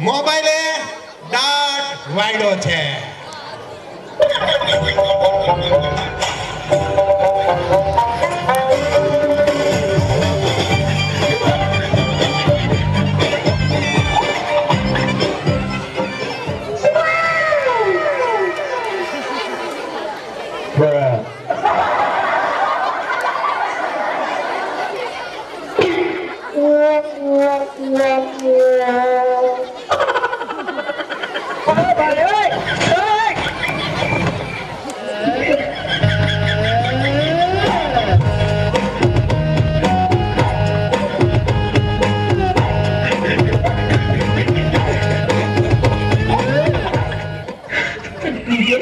મોબાઈલે દાટ વાયડો છે. એ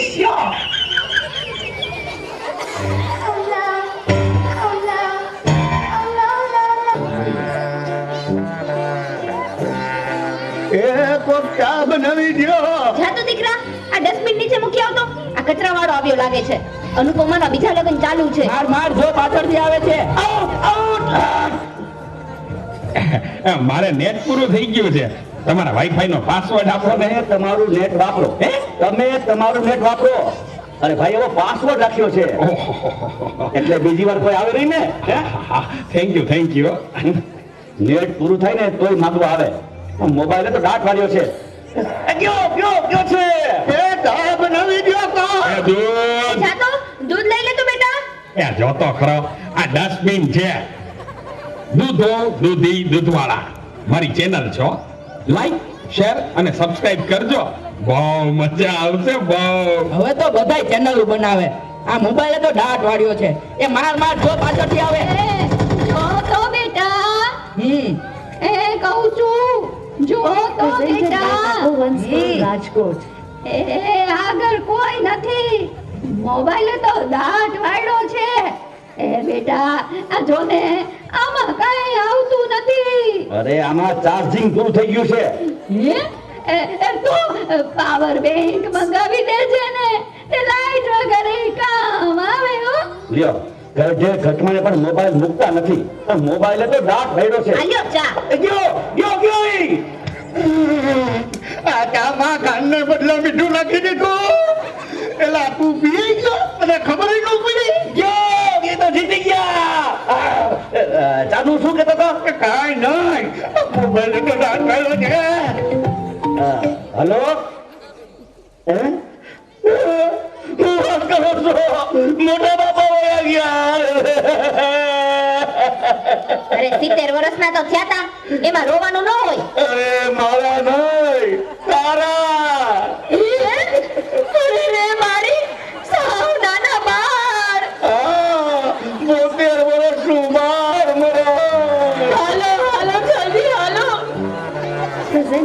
કોક ચા બનાવી દ્યો. જા તો દીકરા આ ડસ્ટબિન નીચે મૂકી આવતો. આ કચરાવાળો આવ્યો લાગે છે. અનુપમાના બીજા લગ્ન ચાલુ છે. માર માર જો પાછળથી આવે છે. મારે નેટ પૂરું થઈ ગયું છે. તમારા વાઈફાઈ નો પાસવર્ડ આપો ને. તમારું નેટ વાપરો. હે? તમે તમારું નેટ વાપરો. અરે ભાઈ એવો પાસવર્ડ રાખ્યો છે. એટલે બીજી વાર કોઈ આવે નહીં ને? Thank you thank you net પૂરું થાય ને તોય માગવા આવે. મોબાઈલ તો દાટ વાળ્યો છે. ગયો ગયો કયો કયો છે? એ ચા બનાવી ગયો તો. દૂધ. જાતો દૂધ લઈ લે તો બેટા. એ જોતો ખરો. આ ડસ્ટબિન છે. દૂધો દૂધી દૂધવાળા. મારી ચેનલ છો. લાઈક શેર અને સબસ્ક્રાઇબ કરજો. બહુ મજા આવશે બહુ. હવે તો બધાય ચેનલો બનાવે. આ મોબાઈલે તો ડાટ વાળ્યો છે. એ માર માર જો પાછળથી આવે. જો તો બેટા. હમ. એ કહું છું. જો તો બેટા. રાજકોટ. એ આગળ કોઈ નથી. મોબાઈલ તો ડાટ વાળ્યો છે. એ બેટા આ જો ને આમાં નથી. અરે આમાં ચાર્જિંગ પૂરું થઈ ગયું છે. હે? એ એ પાવર બેંક મંગાવી દેજે ને. તે લાઈટ વગર કામ આવે હો. લ્યો ગઢે ઘટમાને પણ મોબાઈલ મૂકતા નથી. પણ મોબાઈલ તો દાટ વાળ્યો છે. આલ્યો ચા ગયો ગયો ગયો આ કામાં કાનને બદલા મીઠું નાખી દીધું. એલા તું પી ગયો? અને ખબર ન પડી ગયો એ તો જીતી ગયા. આ, શું કેતો તો કે કાઈ નહીં. મોબાઈલ તો દાટ ગયો છે. હલો? હે? હું કરો છો? મોટા બાપા વયા ગયા અરે સિત્તેર વર્ષના તો થયા તા. એમાં રોવાનું ન હોય. અરે મારા નહીં. તારા.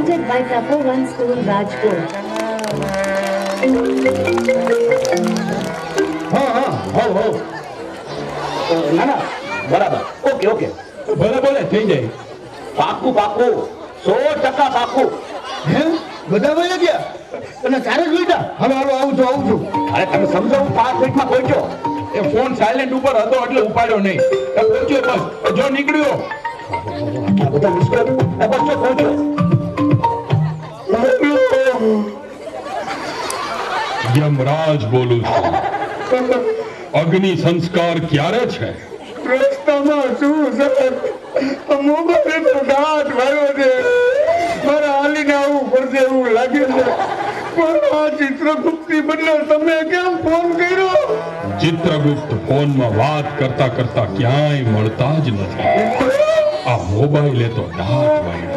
Presented by Tapovan School, Rajkot. હા હા હો હો. ના ના બરાબર. Okay okay. ભલે ભલે થઈ જાય. પાકું પાકું. સો ટકા પાકું. હે? બધા વયા ગયા? અને ચારે જ લીધા હવે હાલો આવું છું આવું છું. અરે તમે સમજો હું પાંચ મિનિટમાં પહોંચ્યો. એ ફોન સાયલેન્ટ ઉપર હતો એટલે ઉપાડ્યો નહીં. એ પહોંચ્યો બસ. જો નીકળ્યો. બધા બસ પહોંચ્યો. યમરાજ બોલું છું. અગ્નિ સંસ્કાર ક્યારે છે? રસ્તામાં છું? સર મોબાઈલ તો દાંત વાળ્યો છે. મારે હાલીને આવવું પડશે એવું લાગે છે. પણ આ ચિત્રગુપ્તી બદલે તમે કેમ ફોન કર્યો? ચિત્રગુપ્ત ફોનમાં વાત કરતા કરતા ક્યાંય મળતા જ નથી. આ મોબાઈલે તો દાટ વાળ્યો